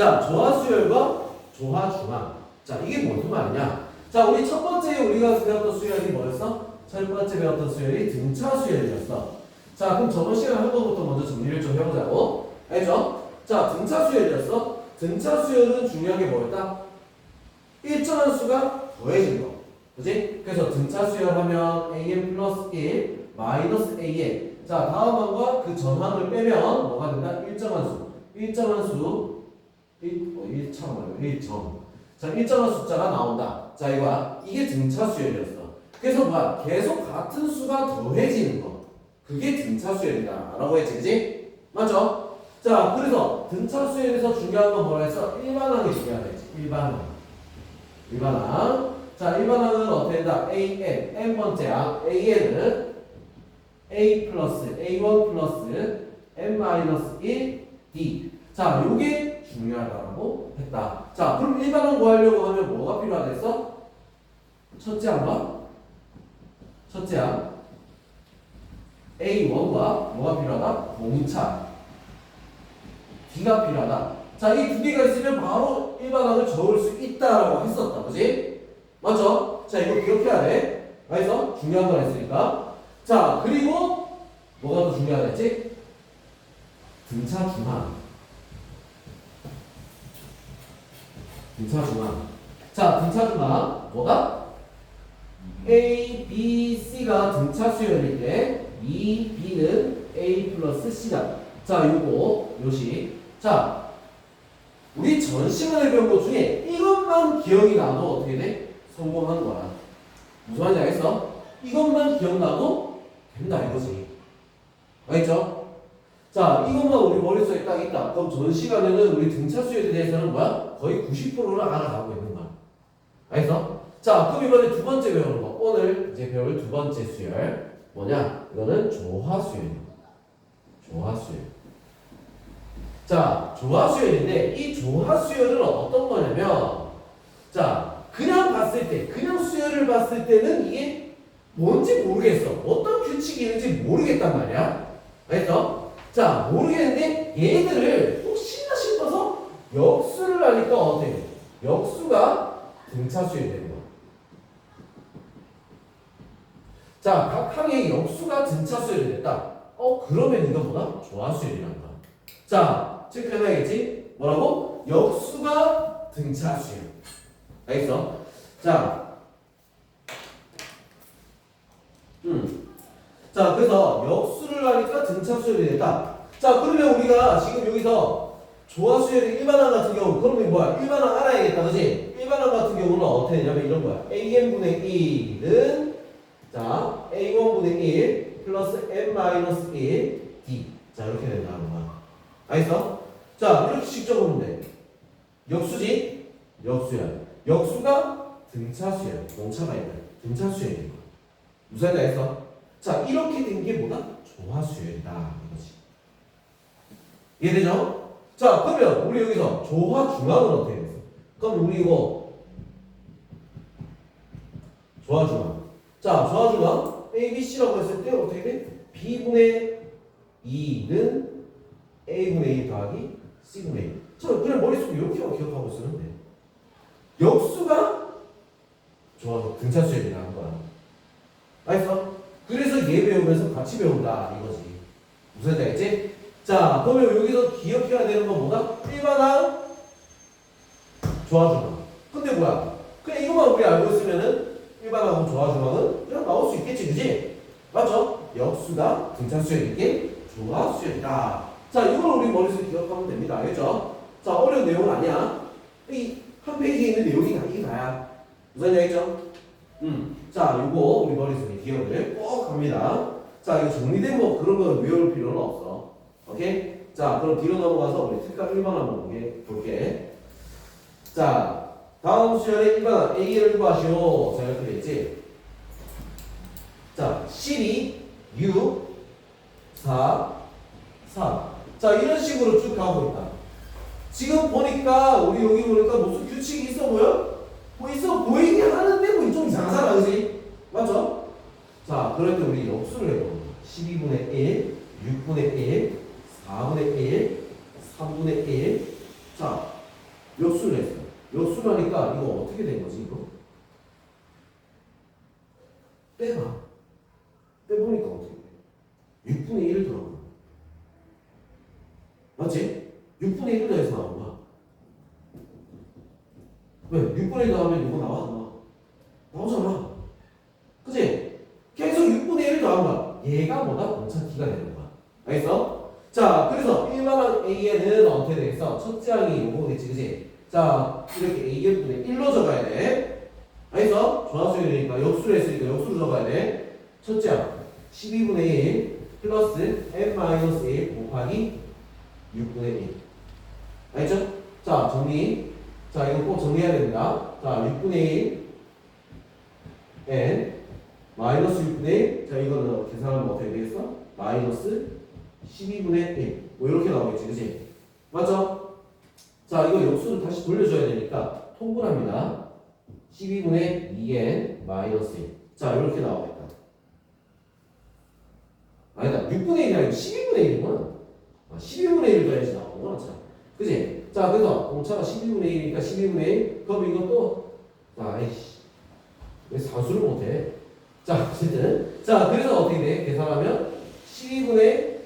자, 조화수열과 조화중앙. 자, 이게 무슨 말이냐? 자, 우리 첫 번째 우리가 배웠던 수열이 뭐였어? 첫 번째 배웠던 수열이 등차 수열이었어. 자, 그럼 저번 시간에 한 번부터 먼저 정리를 좀 해보자고. 알죠? 자, 등차 수열이었어. 등차 수열은 중요한 게 뭐였다? 일정한 수가 더해진 거. 그지? 그래서 등차 수열 하면 an 플러스 1 마이너스 an. 자, 다음 항과 그 전항을 빼면 뭐가 된다? 일정한 수. 일정한 수. 1, 어, 1차 말고 1점. 자, 일정한 숫자가 나온다. 자, 이거 이게 등차 수열이었어. 그래서 뭐야? 계속 같은 수가 더해지는 거. 그게 등차 수열이다. 라고 했지, 그지? 맞죠? 자, 그래서 등차 수열에서 중요한 건 뭐라 했어? 일반항이 중요하다 했지. 일반항. 일반항. 자, 일반항은 어떻게 된다? a, n, n 번째 항. an은 a 플러스, a1 플러스, n 마이너스 1, d. 자, 요게 중요하다고 했다. 자, 그럼 일반항 구하려고 하면 뭐가 필요하겠어? 첫째 항과 첫째 항 A1과 뭐가 필요하다? 공차 D가 필요하다. 자, 이 두 개가 있으면 바로 일반항을 적을 수 있다라고 했었다. 그지? 맞죠? 자, 이거 기억해야 돼. 알겠어? 중요한 걸 했으니까. 자, 그리고 뭐가 더 중요하다 했지? 등차 중항. 등차 중항. 자, 중항. 뭐가? A, B, C가 등차 수열일 때, E, B는 A 플러스 C다. 자, 요거, 요시. 자, 우리 전 시간에 배운 것 중에 이것만 기억이 나도 어떻게 돼? 성공하는 거야. 무슨 말인지 알겠어? 이것만 기억나도 된다 이거지. 알겠죠? 자, 이것만 우리 머릿속에 딱 있다. 그럼 전 시간에는 우리 등차 수열에 대해서는 뭐야? 거의 90%를 알아가고 있는 거야. 알겠어? 자, 그럼 이번에 두 번째 배우는 거. 오늘 이제 배울 두 번째 수열. 뭐냐? 이거는 조화수열이야. 조화수열. 자, 조화수열인데 이 조화수열은 어떤 거냐면 자, 그냥 봤을 때, 그냥 수열을 봤을 때는 이게 뭔지 모르겠어. 어떤 규칙이 있는지 모르겠단 말이야. 알겠어? 자, 모르겠는데 얘들을 혹시나 싶어서 역수를 하니까 어때? 역수가 등차수열이 되는 거야. 자, 각 항의 역수가 등차수열이 됐다. 어, 그러면 이거 뭐다? 조화수열이라는 거야. 자, 체크해봐야겠지? 뭐라고? 역수가 등차수열. 알겠어? 자, 음. 자, 그래서 역수 를 하니까 등차수열이 됐다. 자, 그러면 우리가 지금 여기서 조화수열의 일반항 같은 경우, 그러면 뭐야? 일반항 알아야겠다, 그지? 일반항 같은 경우는 어떻게 되냐면 이런 거야. an분의 1은, 자, a1분의 1 플러스 n 마이너스 1 d. 자, 이렇게 된다는 거야. 알겠어? 자, 이렇게 직접 보면 돼. 역수지? 역수야. 역수가 등차수야. 공차가 있다. 등차수열인 거야. 무슨 말인지 알겠어? 자, 이렇게 된 게 뭐다? 조화수열이다. 이거지. 이해되죠? 자, 그러면 우리 여기서 조화중앙은 어떻게 됐어? 그럼 우리 이거 조화중앙. 자, 조화중앙 A, B, C라고 했을 때 어떻게 돼? B분의 2는 A분의 1 더하기 C분의 1. 자, 그냥 머릿속에 이렇게만 기억하고 돼. 역수가 좋아서 등차수열이라는 거야. 알겠어? 얘 배우면서 같이 배운다 이거지. 무슨 알겠지? 자, 그러면 여기서 기억해야 되는 건 뭐다? 일반항 조화중항. 근데 뭐야? 그냥 이것만 우리 알고 있으면은 일반항하고 조화중항은 그냥 나올 수 있겠지, 그지? 맞죠? 역수가 등차수열인 게 조화수열이다. 자, 이걸 우리 머릿속에 기억하면 됩니다. 알겠죠? 자, 어려운 내용은 아니야. 이 한 페이지에 있는 내용이 다 이게 다야. 무슨 얘기죠? 음. 자, 요거 우리 머릿속에 기억을 꼭 합니다. 자, 이거 정리된 뭐 그런 거 외울 필요는 없어. 오케이? 자, 그럼 뒤로 넘어가서 우리 특강 1번 한번 볼게. 자, 다음 수열의 1번 A를 구하시오. 자, 이렇게 돼 있지? 자, 12, 6, 4, 3. 자, 이런 식으로 쭉 가고 있다. 지금 보니까, 우리 여기 보니까 무슨 규칙이 있어 보여? 뭐 있어 보이긴 하는데 뭐 좀 이상하잖아, 그지? 맞죠? 자, 그럴 때 우리 역수를 해봅니다. 12분의 1, 6분의 1, 4분의 1, 3분의 1. 자, 역수를 했어. 역수를 하니까 이거 어떻게 된 거지, 이거? 빼봐. 빼보니까 어떻게 돼? 6분의 1을 더한 거야. 맞지? 6분의 1을 더해서 나온 거야. 왜? 6분의 1 더하면 이거 나와? 나와? 나오잖아. 그지? 계속 6분의 1을 더한 거야. 얘가 뭐다? 공차 T가 되는 거야. 알겠어? 자, 그래서 1만원 AN은 어떻게 되겠어? 첫째 항이 요거겠지, 그지? 자, 이렇게 AN분의 1로 적어야 돼. 알겠어? 조합수열이니까 역수를 했으니까 역수로 적어야 돼. 첫째 항 12분의 1 플러스 n-1 곱하기 6분의 1. 알겠죠? 자, 정리. 자, 이거 꼭 정리해야 됩니다. 자, 6분의 1 n 마이너스 6분의 1. 자, 이거는 계산하면 어떻게 되겠어? 마이너스 12분의 1. 뭐 이렇게 나오겠지, 그지? 맞죠? 자, 이거 역수를 다시 돌려줘야 되니까 통분합니다. 12분의 2n 마이너스 1. 자, 이렇게 나오겠다. 아니다. 6분의 1이 아니고 12분의 1이구나. 아, 12분의 1을 더해야지 나오는구나. 자, 그지? 자, 그래서 공차가 12분의 1이니까 12분의 1. 그럼 이것도, 아이씨. 왜 사수를 못해? 자, 어쨌든. 자, 그래서 어떻게 돼? 계산하면 12분의,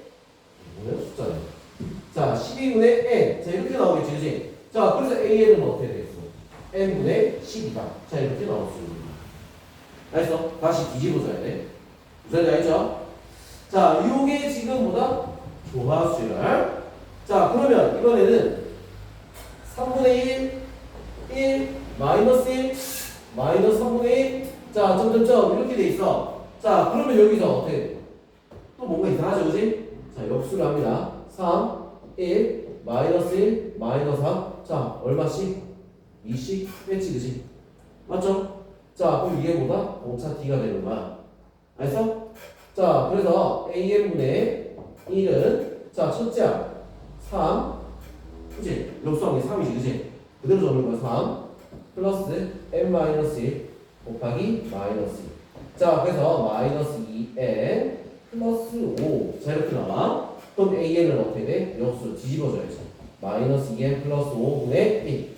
뭐야, 숫자네. 자, 12분의 n. 자, 이렇게 나오겠지, 그지? 자, 그래서 an은 어떻게 되겠어? N분의 12가. 자, 이렇게 나올 수 있는 거야. 알겠어? 다시 뒤집어줘야 돼. 무슨 알죠? 자, 요게 지금 뭐다? 조화수열. 자, 그러면 이번에는 3분의 1, 1, 마이너스 1, 마이너스 3분의 1. 자, 점점점 이렇게 돼 있어. 자, 그러면 여기서 어떻게 돼? 또 뭔가 이상하죠, 그지? 자, 역수를 합니다. 3, 1, 마이너스 1, 마이너스 3. 자, 얼마씩? 2씩 뺐지, 그지? 맞죠? 자, 그럼 이게 뭐다? 공차 D가 되는 거야. 알겠어? 자, 그래서 AN분의 1은 자, 첫째 항 3, 그지? 역수한 게 3이지, 그지? 그대로 적는 거야, 3 플러스 n-1 곱하기 마이너스 2. 자, 그래서 마이너스 2n 플러스 5. 자, 이렇게 나와. 그럼 AN은 어떻게 돼? 역수 뒤집어줘야지. 마이너스 2n 플러스 5분의 1.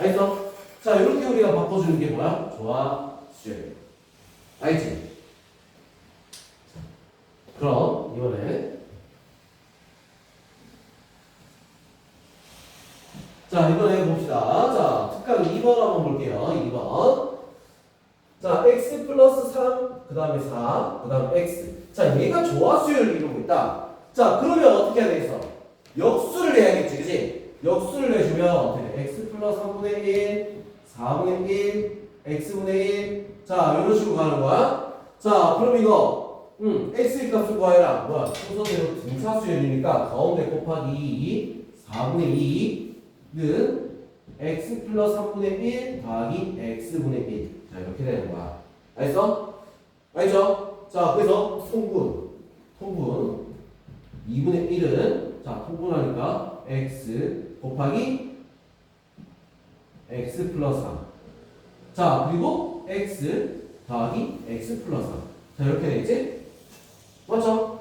알겠어? 자, 이렇게 우리가 바꿔주는 게 뭐야? 조화 수열. 알지? 그럼 이번에 자 이번에 봅시다. 자 특강 2번 한번 볼게요. 2번 자 x 플러스 3, 그 다음에 4, 그 다음 x 자 얘가 조화 수열을 이루고 있다. 자 그러면 어떻게 해야 되겠어? 역수를 내야겠지 그지? 역수를 내주면? X 플러스 3분의 1, 4분의 1, x분의 1 자 이런 식으로 가는 거야. 자 그럼 이거 음, x의 값을 구하여라. 뭐야? 순서대로 등차수열이니까 가운데 곱하기 2, 4분의 2는 x 플러스 3분의 1 더하기 x분의 1. 자, 이렇게 되는 거야. 알겠어? 알죠? 자, 그래서 통분. 통분. 2분의 1은, 자, 통분하니까 x 곱하기 x 플러스 3. 자, 그리고 x 더하기 x 플러스 3. 자, 이렇게 되겠지? 맞죠?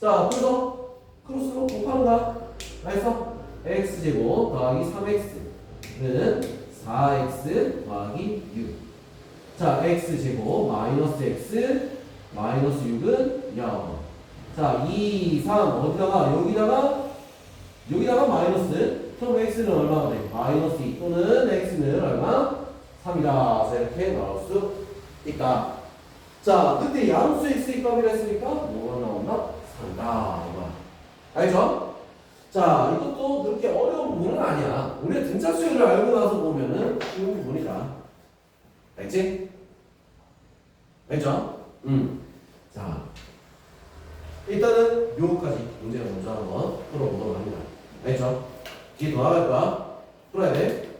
자, 그래서 크로스로 곱하는 거야. 알겠어? x제곱 더하기 3x는 4x 더하기 6. 자, x제곱 마이너스 x 마이너스 6은 0. 자, 2, 3 어디다가 여기다가 여기다가 마이너스 그럼 x는 얼마가 돼? 마이너스 2 또는 x는 얼마? 3이다. 자, 이렇게 나올 수 있다. 자, 그때 양수 x의 값이라 했으니까 뭐가 나온다? 3이다. 이거. 알죠? 자, 이것도 그렇게 어려운 부분은 아니야. 우리가 등차 수열을 알고 나서 보면은 쉬운 부분이다. 알지? 알죠? 음. 자, 일단은 요거까지 문제를 먼저 한번 풀어보도록 합니다. 알죠? 뒤에 더 나갈 거야. 풀어야 돼.